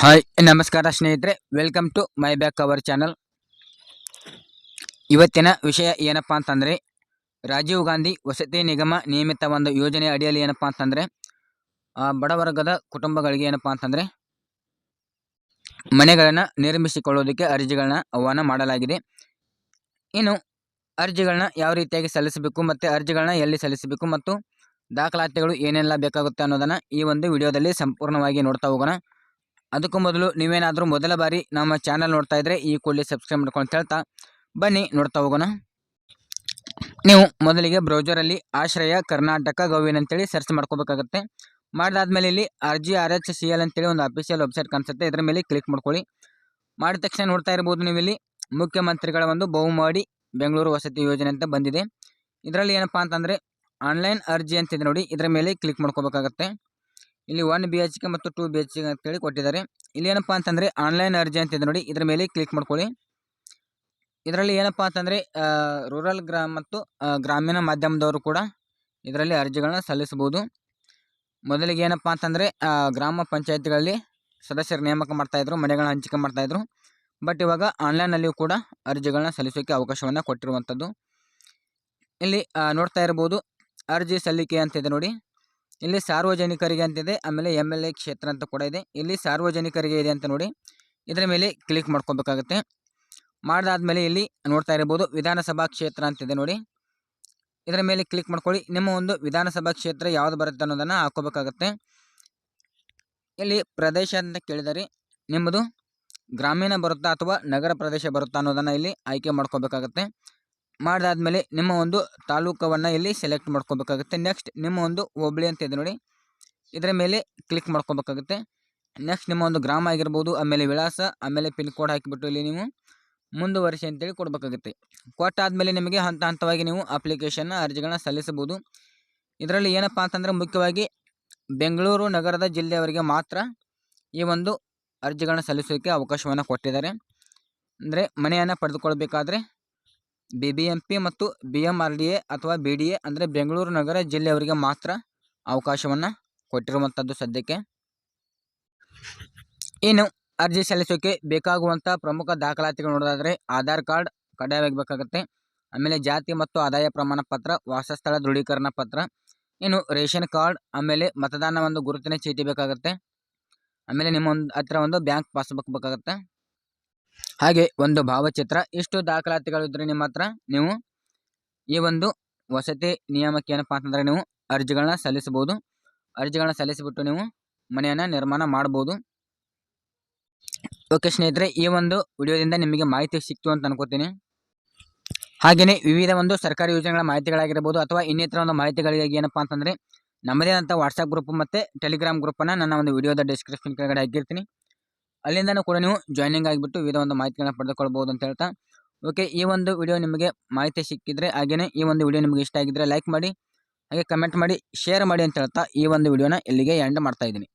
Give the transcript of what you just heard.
Hi, ನಮಸ್ಕಾರ ಸ್ನೇಹಿತರೆ. Welcome to my back hour channel ಇವತ್ತಿನ ವಿಷಯ ಏನಪ್ಪ ಅಂತಂದರೆ, ರಾಜೀವ್ ಗಾಂಧಿ ವಸತಿ ನಿಗಮ ನಿಯಮಿತ ಒಂದು ಯೋಜನೆ ಅಡಿಯಲ್ಲಿ ಏನಪ್ಪ ಅಂತಂದರೆ ಬಡವರ್ಗದ ಕುಟುಂಬಗಳಿಗೆ ಏನಪ್ಪ ಅಂತಂದರೆ, ಮನೆಗಳನ್ನು ನಿರ್ಮಿಸಿಕೊಳ್ಳೋದಕ್ಕೆ ಅರ್ಜಿಗಳನ್ನ ಆಹ್ವಾನ ಮಾಡಲಾಗಿದೆ. ಇನ್ನು ಅರ್ಜಿಗಳನ್ನ ಯಾವ ರೀತಿಯಾಗಿ ಸಲ್ಲಿಸಬೇಕು ಮತ್ತು ಅರ್ಜಿಗಳನ್ನ ಎಲ್ಲಿ ಸಲ್ಲಿಸಬೇಕು ಮತ್ತು ದಾಖಲಾತಿಗಳು ಏನೆಲ್ಲ ಬೇಕಾಗುತ್ತೆ ಅನ್ನೋದನ್ನು ಈ ಒಂದು ವಿಡಿಯೋದಲ್ಲಿ ಸಂಪೂರ್ಣವಾಗಿ ನೋಡ್ತಾ ಹೋಗೋಣ. ಅದಕ್ಕೂ ಮೊದಲು ನೀವೇನಾದರೂ ಮೊದಲ ಬಾರಿ ನಮ್ಮ ಚಾನಲ್ ನೋಡ್ತಾ ಇದ್ದರೆ ಈ ಕೂಡಲೇ ಸಬ್ಸ್ಕ್ರೈಬ್ ಮಾಡ್ಕೊಂಡು ಹೇಳ್ತಾ ಬನ್ನಿ, ನೋಡ್ತಾ ಹೋಗೋಣ. ನೀವು ಮೊದಲಿಗೆ ಬ್ರೌಜರಲ್ಲಿ ಆಶ್ರಯ, ಕರ್ನಾಟಕ, ಗವಿನ್ ಅಂತೇಳಿ ಸರ್ಚ್ ಮಾಡ್ಕೋಬೇಕಾಗತ್ತೆ. ಮಾಡಿದಾದ್ಮೇಲೆ ಇಲ್ಲಿ R G R H C L ಅಂತೇಳಿ ಒಂದು ಅಫಿಷಿಯಲ್ ವೆಬ್ಸೈಟ್ ಕಾಣಿಸುತ್ತೆ. ಇದರ ಮೇಲೆ ಕ್ಲಿಕ್ ಮಾಡ್ಕೊಳ್ಳಿ. ಮಾಡಿದ ತಕ್ಷಣ ನೋಡ್ತಾ ಇರ್ಬೋದು ನೀವು ಇಲ್ಲಿ ಮುಖ್ಯಮಂತ್ರಿಗಳ ಒಂದು ಬಹುಮಾಡಿ ಬೆಂಗಳೂರು ವಸತಿ ಯೋಜನೆ ಅಂತ ಬಂದಿದೆ. ಇದರಲ್ಲಿ ಏನಪ್ಪಾ ಅಂತಂದರೆ ಆನ್ಲೈನ್ ಅರ್ಜಿ ಅಂತಿದೆ ನೋಡಿ. ಇದರ ಮೇಲೆ ಕ್ಲಿಕ್ ಮಾಡ್ಕೋಬೇಕಾಗತ್ತೆ. ಇಲ್ಲಿ ಒನ್ ಬಿ ಎಚ್ ಕೆ ಮತ್ತು ಟೂ ಬಿ ಎಚ್ ಕೆ ಅಂತೇಳಿ ಕೊಟ್ಟಿದ್ದಾರೆ. ಇಲ್ಲಿ ಏನಪ್ಪ ಅಂತಂದರೆ ಆನ್ಲೈನ್ ಅರ್ಜಿ ಅಂತಿದೆ ನೋಡಿ, ಇದರ ಮೇಲೆ ಕ್ಲಿಕ್ ಮಾಡ್ಕೊಳ್ಳಿ. ಇದರಲ್ಲಿ ಏನಪ್ಪ ಅಂತಂದರೆ ರೂರಲ್ ಗ್ರಾಮ ಮತ್ತು ಗ್ರಾಮೀಣ ಮಾಧ್ಯಮದವರು ಕೂಡ ಇದರಲ್ಲಿ ಅರ್ಜಿಗಳನ್ನ ಸಲ್ಲಿಸಬಹುದು. ಮೊದಲಿಗೆ ಏನಪ್ಪ ಅಂತಂದರೆ ಗ್ರಾಮ ಪಂಚಾಯತ್ಗಳಲ್ಲಿ ಸದಸ್ಯರ ನೇಮಕ ಮಾಡ್ತಾಯಿದ್ರು ಮನೆಗಳನ್ನ ಹಂಚಿಕೆ ಮಾಡ್ತಾಯಿದ್ರು ಬಟ್ ಇವಾಗ ಆನ್ಲೈನಲ್ಲಿಯೂ ಕೂಡ ಅರ್ಜಿಗಳನ್ನ ಸಲ್ಲಿಸೋಕೆ ಅವಕಾಶವನ್ನು ಕೊಟ್ಟಿರುವಂಥದ್ದು. ಇಲ್ಲಿ ನೋಡ್ತಾ ಇರ್ಬೋದು, ಅರ್ಜಿ ಸಲ್ಲಿಕೆ ಅಂತಿದೆ ನೋಡಿ. ಇಲ್ಲಿ ಸಾರ್ವಜನಿಕರಿಗೆ ಅಂತಿದೆ ಆಮೇಲೆ ಎಂ ಎಲ್ ಎ ಕ್ಷೇತ್ರ ಅಂತ ಕೂಡ ಇದೆ. ಇಲ್ಲಿ ಸಾರ್ವಜನಿಕರಿಗೆ ಇದೆ ಅಂತ ನೋಡಿ, ಇದರ ಮೇಲೆ ಕ್ಲಿಕ್ ಮಾಡ್ಕೋಬೇಕಾಗುತ್ತೆ. ಮಾಡಿದಾದ್ಮೇಲೆ ಇಲ್ಲಿ ನೋಡ್ತಾ ಇರ್ಬೋದು ವಿಧಾನಸಭಾ ಕ್ಷೇತ್ರ ಅಂತಿದೆ ನೋಡಿ. ಇದರ ಮೇಲೆ ಕ್ಲಿಕ್ ಮಾಡ್ಕೊಳ್ಳಿ, ನಿಮ್ಮ ಒಂದು ವಿಧಾನಸಭಾ ಕ್ಷೇತ್ರ ಯಾವುದು ಬರುತ್ತೆ ಅನ್ನೋದನ್ನು ಹಾಕೋಬೇಕಾಗತ್ತೆ. ಇಲ್ಲಿ ಪ್ರದೇಶ ಅಂತ ಕೇಳಿದರೆ, ನಿಮ್ಮದು ಗ್ರಾಮೀಣ ಬರುತ್ತಾ ಅಥವಾ ನಗರ ಪ್ರದೇಶ ಬರುತ್ತಾ ಅನ್ನೋದನ್ನು ಇಲ್ಲಿ ಆಯ್ಕೆ ಮಾಡ್ಕೋಬೇಕಾಗತ್ತೆ. ಮಾಡಿದಾದ್ಮೇಲೆ ನಿಮ್ಮ ಒಂದು ತಾಲೂಕವನ್ನು ಇಲ್ಲಿ ಸೆಲೆಕ್ಟ್ ಮಾಡ್ಕೋಬೇಕಾಗುತ್ತೆ. ನೆಕ್ಸ್ಟ್ ನಿಮ್ಮ ಒಂದು ಹೋಬಳಿ ಅಂತ ಇದೆ ನೋಡಿ. ಇದರ ಮೇಲೆ ಕ್ಲಿಕ್ ಮಾಡ್ಕೋಬೇಕಾಗುತ್ತೆ. ನೆಕ್ಸ್ಟ್ ನಿಮ್ಮ ಒಂದು ಗ್ರಾಮ ಆಗಿರ್ಬೋದು, ಆಮೇಲೆ ವಿಳಾಸ, ಆಮೇಲೆ ಪಿನ್ ಕೋಡ್ ಹಾಕಿಬಿಟ್ಟು ಇಲ್ಲಿ ನೀವು ಮುಂದುವರಿಸಿ ಅಂತೇಳಿ ಕೊಡಬೇಕಾಗುತ್ತೆ. ಕೊಟ್ಟಾದಮೇಲೆ ನಿಮಗೆ ಹಂತ ಹಂತವಾಗಿ ನೀವು ಅಪ್ಲಿಕೇಶನ್ನ ಅರ್ಜಿಗಳನ್ನ ಸಲ್ಲಿಸಬಹುದು. ಇದರಲ್ಲಿ ಏನಪ್ಪಾ ಅಂತಂದರೆ ಮುಖ್ಯವಾಗಿ ಬೆಂಗಳೂರು ನಗರದ ಜಿಲ್ಲೆಯವರಿಗೆ ಮಾತ್ರ ಈ ಒಂದು ಅರ್ಜಿಗಳನ್ನ ಸಲ್ಲಿಸೋಕ್ಕೆ ಅವಕಾಶವನ್ನು ಕೊಟ್ಟಿದ್ದಾರೆ. ಅಂದರೆ ಮನೆಯನ್ನು ಪಡೆದುಕೊಳ್ಬೇಕಾದ್ರೆ ಬಿ ಬಿ ಎಂ ಪಿ ಮತ್ತು B M R D A ಅಥವಾ ಬಿ ಡಿ ಎ ಅಂದರೆ ಬೆಂಗಳೂರು ನಗರ ಜಿಲ್ಲೆಯವರಿಗೆ ಮಾತ್ರ ಅವಕಾಶವನ್ನು ಕೊಟ್ಟಿರುವಂಥದ್ದು ಸದ್ಯಕ್ಕೆ. ಇನ್ನು ಅರ್ಜಿ ಸಲ್ಲಿಸೋಕೆ ಬೇಕಾಗುವಂಥ ಪ್ರಮುಖ ದಾಖಲಾತಿಗಳು ನೋಡೋದಾದರೆ ಆಧಾರ್ ಕಾರ್ಡ್ ಕಡ್ಡಾಯವಾಗಿ ಬೇಕಾಗುತ್ತೆ. ಆಮೇಲೆ ಜಾತಿ ಮತ್ತು ಆದಾಯ ಪ್ರಮಾಣ ಪತ್ರ, ವಾಸಸ್ಥಳ ದೃಢೀಕರಣ ಪತ್ರ, ಇನ್ನು ರೇಷನ್ ಕಾರ್ಡ್, ಆಮೇಲೆ ಮತದಾನ ಒಂದು ಗುರುತಿನ ಚೀಟಿ ಬೇಕಾಗುತ್ತೆ. ಆಮೇಲೆ ನಿಮ್ಮ ಒಂದು ಹತ್ರ ಒಂದು ಬ್ಯಾಂಕ್ ಪಾಸ್ಬುಕ್ ಬೇಕಾಗುತ್ತೆ. ಹಾಗೆ ಒಂದು ಭಾವಚಿತ್ರ. ಇಷ್ಟು ದಾಖಲಾತಿಗಳು ಇದ್ರೆ ನಿಮ್ಮ ಹತ್ರ ನೀವು ಈ ಒಂದು ವಸತಿ ನಿಯಮಕ್ಕೆ ಏನಪ್ಪ ಅಂತಂದರೆ ನೀವು ಅರ್ಜಿಗಳನ್ನ ಸಲ್ಲಿಸಬಹುದು. ಅರ್ಜಿಗಳನ್ನ ಸಲ್ಲಿಸಿಬಿಟ್ಟು ನೀವು ಮನೆಯನ್ನ ನಿರ್ಮಾಣ ಮಾಡಬಹುದು. ಓಕೆ ಸ್ನೇಹಿತರೆ, ಈ ಒಂದು ವಿಡಿಯೋದಿಂದ ನಿಮಗೆ ಮಾಹಿತಿ ಸಿಕ್ತು ಅಂತ ಅನ್ಕೋತೀನಿ. ಹಾಗೆಯೇ ವಿವಿಧ ಒಂದು ಸರ್ಕಾರಿ ಯೋಜನೆಗಳ ಮಾಹಿತಿಗಳಾಗಿರ್ಬೋದು ಅಥವಾ ಇನ್ನಿತರ ಒಂದು ಮಾಹಿತಿಗಳಿಗೆ ಏನಪ್ಪಾ ಅಂತಂದರೆ, ನಮ್ಮದೇ ಅಂತ ವಾಟ್ಸಪ್ ಗ್ರೂಪ್ ಮತ್ತು ಟೆಲಿಗ್ರಾಮ್ ಗ್ರೂಪನ್ನು ನನ್ನ ಒಂದು ವಿಡಿಯೋದ ಡಿಸ್ಕ್ರಿಪ್ಷನ್ ಕೆಳಗಡೆ ಹಾಕಿರ್ತೀನಿ. ಅಲ್ಲಿಂದನೂ ಕೂಡ ನೀವು ಜಾಯ್ನಿಂಗ್ ಆಗಿಬಿಟ್ಟು ವಿವಿಧ ಒಂದು ಮಾಹಿತಿಗಳನ್ನ ಪಡೆದುಕೊಳ್ಬೋದು ಅಂತ ಹೇಳ್ತಾ. ಓಕೆ ಈ ಒಂದು ವಿಡಿಯೋ ನಿಮಗೆ ಮಾಹಿತಿ ಸಿಕ್ಕಿದ್ರೆ ಹಾಗೆಯೇ ಈ ಒಂದು ವಿಡಿಯೋ ನಿಮಗೆ ಇಷ್ಟ ಆಗಿದ್ದರೆ ಲೈಕ್ ಮಾಡಿ, ಹಾಗೆ ಕಮೆಂಟ್ ಮಾಡಿ ಶೇರ್ ಮಾಡಿ ಅಂತ ಹೇಳ್ತಾ ಈ ಒಂದು ವಿಡಿಯೋನ ಇಲ್ಲಿಗೆ ಎಂಡ್ ಮಾಡ್ತಾ ಇದ್ದೀನಿ.